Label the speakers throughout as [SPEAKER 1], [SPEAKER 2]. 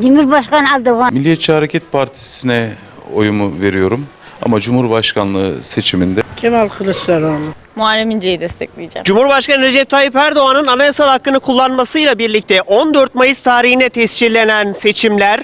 [SPEAKER 1] Cumhurbaşkanı Erdoğan.
[SPEAKER 2] Milliyetçi Hareket Partisi'ne oyumu veriyorum. Ama Cumhurbaşkanlığı seçiminde
[SPEAKER 3] Kemal Kılıçdaroğlu.
[SPEAKER 4] Muharrem İnce'yi destekleyeceğim.
[SPEAKER 5] Cumhurbaşkanı Recep Tayyip Erdoğan'ın anayasal hakkını kullanmasıyla birlikte 14 Mayıs tarihine tescillenen seçimler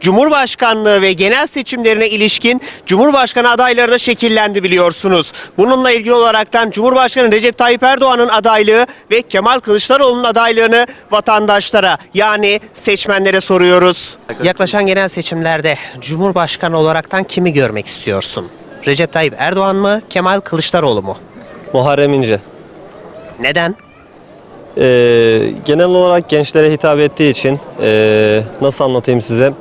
[SPEAKER 5] Cumhurbaşkanlığı ve genel seçimlerine ilişkin Cumhurbaşkanı adayları da şekillendi biliyorsunuz. Bununla ilgili olaraktan Cumhurbaşkanı Recep Tayyip Erdoğan'ın adaylığı ve Kemal Kılıçdaroğlu'nun adaylığını vatandaşlara yani seçmenlere soruyoruz. Yaklaşan genel seçimlerde Cumhurbaşkanı olaraktan kimi görmek istiyorsun? Recep Tayyip Erdoğan mı, Kemal Kılıçdaroğlu mu?
[SPEAKER 6] Muharrem İnce.
[SPEAKER 5] Neden?
[SPEAKER 6] Ee, genel olarak gençlere hitap ettiği için ee, nasıl anlatayım size?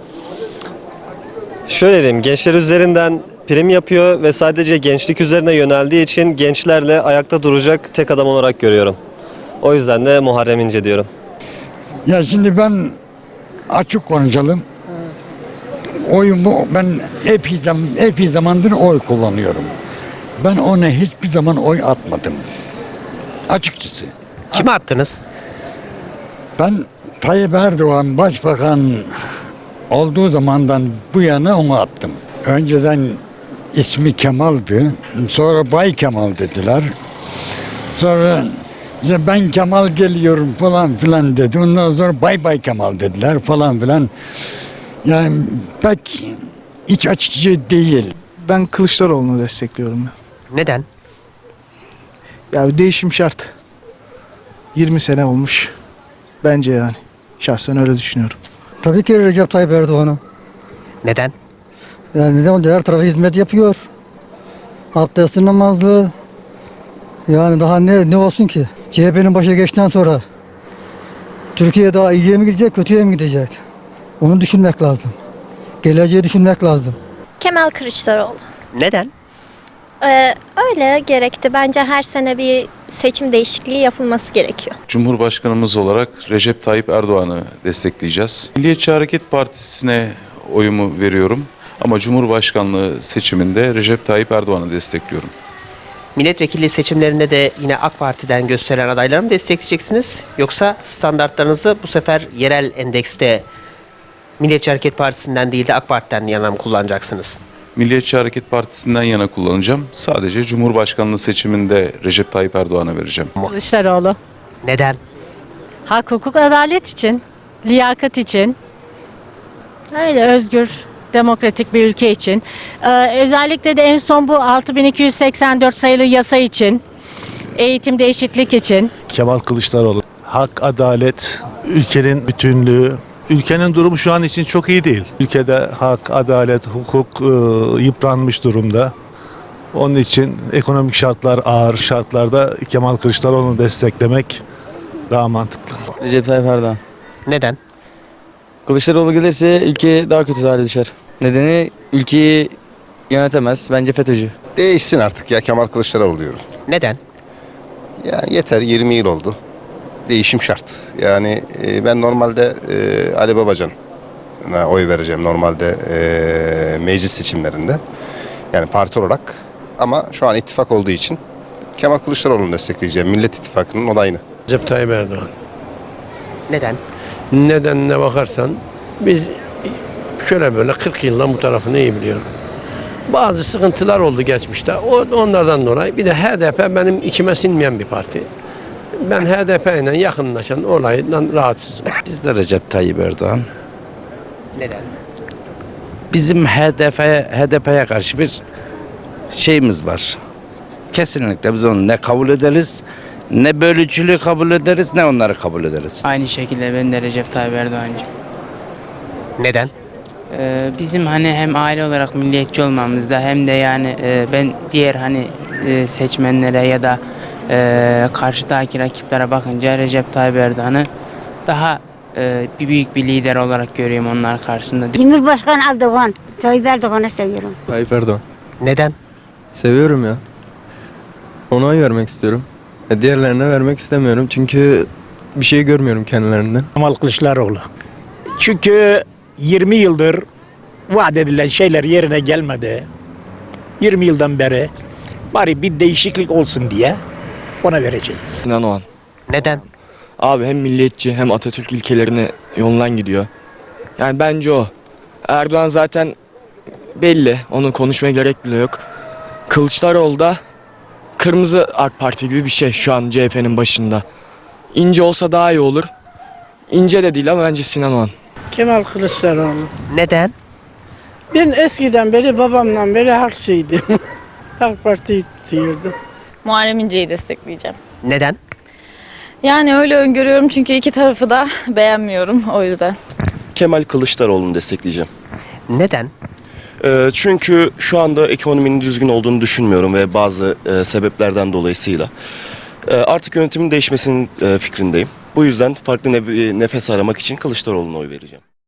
[SPEAKER 6] Şöyle diyeyim, gençler üzerinden prim yapıyor ve sadece gençlik üzerine yöneldiği için gençlerle ayakta duracak tek adam olarak görüyorum. O yüzden de Muharrem İnce diyorum.
[SPEAKER 7] Ya şimdi ben açık konuşalım. Oyumu ben epey, zam- epey zamandır oy kullanıyorum. Ben ona hiçbir zaman oy atmadım. Açıkçası.
[SPEAKER 5] Kime attınız?
[SPEAKER 7] Ben Tayyip Erdoğan başbakan olduğu zamandan bu yana onu attım. Önceden ismi Kemal'dı. Sonra Bay Kemal dediler. Sonra işte ben Kemal geliyorum falan filan dedi. Ondan sonra Bay Bay Kemal dediler falan filan. Yani pek iç açıcı değil.
[SPEAKER 8] Ben Kılıçdaroğlu'nu destekliyorum.
[SPEAKER 5] Neden?
[SPEAKER 8] Ya bir değişim şart. 20 sene olmuş. Bence yani. Şahsen öyle düşünüyorum.
[SPEAKER 9] Tabii ki Recep Tayyip Erdoğan'a.
[SPEAKER 5] Neden?
[SPEAKER 9] Yani ne oldu her tarafa hizmet yapıyor. Abdestli namazlı. Yani daha ne ne olsun ki? CHP'nin başa geçtikten sonra Türkiye daha iyiye mi gidecek, kötüye mi gidecek? Onu düşünmek lazım. Geleceği düşünmek lazım.
[SPEAKER 10] Kemal Kılıçdaroğlu.
[SPEAKER 5] Neden?
[SPEAKER 10] Ee, öyle gerekti. Bence her sene bir seçim değişikliği yapılması gerekiyor.
[SPEAKER 2] Cumhurbaşkanımız olarak Recep Tayyip Erdoğan'ı destekleyeceğiz. Milliyetçi Hareket Partisi'ne oyumu veriyorum. Ama Cumhurbaşkanlığı seçiminde Recep Tayyip Erdoğan'ı destekliyorum.
[SPEAKER 5] Milletvekili seçimlerinde de yine AK Parti'den gösterilen adayları mı destekleyeceksiniz? Yoksa standartlarınızı bu sefer yerel endekste Milliyetçi Hareket Partisi'nden değil de AK Parti'den yana mı kullanacaksınız?
[SPEAKER 2] Milliyetçi Hareket Partisi'nden yana kullanacağım. Sadece Cumhurbaşkanlığı seçiminde Recep Tayyip Erdoğan'a vereceğim.
[SPEAKER 4] Kılıçdaroğlu.
[SPEAKER 5] Neden?
[SPEAKER 4] Hak, hukuk, adalet için, liyakat için, öyle özgür, demokratik bir ülke için. Ee, özellikle de en son bu 6284 sayılı yasa için, eğitimde eşitlik için.
[SPEAKER 11] Kemal Kılıçdaroğlu. Hak, adalet, ülkenin bütünlüğü. Ülkenin durumu şu an için çok iyi değil. Ülkede hak, adalet, hukuk e, yıpranmış durumda. Onun için ekonomik şartlar ağır şartlarda Kemal Kılıçdaroğlu'nu desteklemek daha mantıklı.
[SPEAKER 6] Recep Tayyip Erdoğan.
[SPEAKER 5] Neden?
[SPEAKER 6] Kılıçdaroğlu gelirse ülke daha kötü hale düşer. Nedeni ülkeyi yönetemez. Bence FETÖ'cü.
[SPEAKER 12] Değişsin artık ya Kemal Kılıçdaroğlu diyorum.
[SPEAKER 5] Neden?
[SPEAKER 12] Yani yeter 20 yıl oldu. Değişim şart. Yani e, ben normalde e, Ali Babacan'a oy vereceğim normalde e, meclis seçimlerinde. Yani parti olarak. Ama şu an ittifak olduğu için Kemal Kılıçdaroğlu'nu destekleyeceğim. Millet İttifakı'nın odayını.
[SPEAKER 3] Recep Tayyip Erdoğan.
[SPEAKER 5] Neden?
[SPEAKER 3] Nedenine bakarsan biz şöyle böyle 40 yıldan bu tarafını iyi biliyorum. Bazı sıkıntılar oldu geçmişte. O, onlardan dolayı bir de HDP benim içime sinmeyen bir parti. Ben HDP ile yakınlaşan olaydan rahatsızım.
[SPEAKER 6] Biz de Recep Tayyip Erdoğan.
[SPEAKER 5] Neden?
[SPEAKER 6] Bizim HDP, HDP'ye karşı bir şeyimiz var. Kesinlikle biz onu ne kabul ederiz, ne bölücülüğü kabul ederiz, ne onları kabul ederiz.
[SPEAKER 9] Aynı şekilde ben de Recep Tayyip Erdoğan'cı.
[SPEAKER 5] Neden?
[SPEAKER 9] Ee, bizim hani hem aile olarak milliyetçi olmamızda hem de yani e, ben diğer hani e, seçmenlere ya da e, karşıdaki rakiplere bakınca Recep Tayyip Erdoğan'ı daha e, bir büyük bir lider olarak görüyorum onlar karşısında.
[SPEAKER 1] Cumhurbaşkanı Erdoğan. Tayyip Erdoğan'ı seviyorum.
[SPEAKER 6] Tayyip Erdoğan.
[SPEAKER 5] Neden?
[SPEAKER 6] Seviyorum ya. Ona oy vermek istiyorum. E, diğerlerine vermek istemiyorum çünkü bir şey görmüyorum kendilerinden.
[SPEAKER 3] Kemal Kılıçdaroğlu. Çünkü 20 yıldır vaat edilen şeyler yerine gelmedi. 20 yıldan beri bari bir değişiklik olsun diye ona vereceğiz.
[SPEAKER 6] Sinan Oğan.
[SPEAKER 5] Neden?
[SPEAKER 6] Abi hem milliyetçi hem Atatürk ilkelerine yolundan gidiyor.
[SPEAKER 13] Yani bence o. Erdoğan zaten belli. Onun konuşmaya gerek bile yok. Kılıçdaroğlu da kırmızı AK Parti gibi bir şey şu an CHP'nin başında. İnce olsa daha iyi olur. İnce de değil ama bence Sinan Oğan.
[SPEAKER 14] Kemal Kılıçdaroğlu.
[SPEAKER 5] Neden?
[SPEAKER 14] Ben eskiden beri babamdan beri her şeydim. AK Parti'yi tutuyordum.
[SPEAKER 15] Muharrem İnce'yi destekleyeceğim.
[SPEAKER 5] Neden?
[SPEAKER 15] Yani öyle öngörüyorum çünkü iki tarafı da beğenmiyorum o yüzden.
[SPEAKER 16] Kemal Kılıçdaroğlu'nu destekleyeceğim.
[SPEAKER 5] Neden?
[SPEAKER 16] Ee, çünkü şu anda ekonominin düzgün olduğunu düşünmüyorum ve bazı e, sebeplerden dolayısıyla. Ee, artık yönetimin değişmesinin e, fikrindeyim. Bu yüzden farklı nefes aramak için Kılıçdaroğlu'na oy vereceğim.